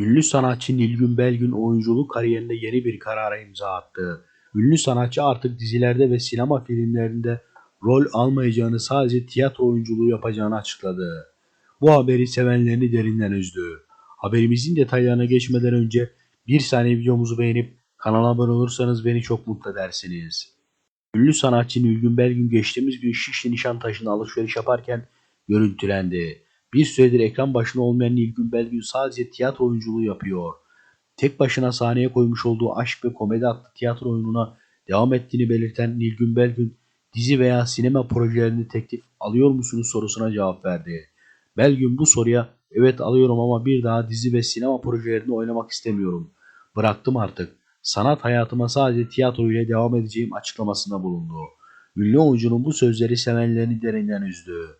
Ünlü sanatçı Nilgün Belgün oyunculuk kariyerinde yeni bir karara imza attı. Ünlü sanatçı artık dizilerde ve sinema filmlerinde rol almayacağını sadece tiyatro oyunculuğu yapacağını açıkladı. Bu haberi sevenlerini derinden üzdü. Haberimizin detaylarına geçmeden önce bir saniye videomuzu beğenip kanala abone olursanız beni çok mutlu edersiniz. Ünlü sanatçı Nilgün Belgün geçtiğimiz gün Şişli Nişantaşı'na alışveriş yaparken görüntülendi. Bir süredir ekran başında olmayan Nilgün Belgün sadece tiyatro oyunculuğu yapıyor. Tek başına sahneye koymuş olduğu Aşk ve Komedi adlı tiyatro oyununa devam ettiğini belirten Nilgün Belgün, dizi veya sinema projelerinde teklif alıyor musunuz sorusuna cevap verdi. Belgün bu soruya evet alıyorum ama bir daha dizi ve sinema projelerinde oynamak istemiyorum. Bıraktım artık. Sanat hayatıma sadece tiyatro ile devam edeceğim açıklamasında bulundu. Ünlü oyuncunun bu sözleri sevenlerini derinden üzdü.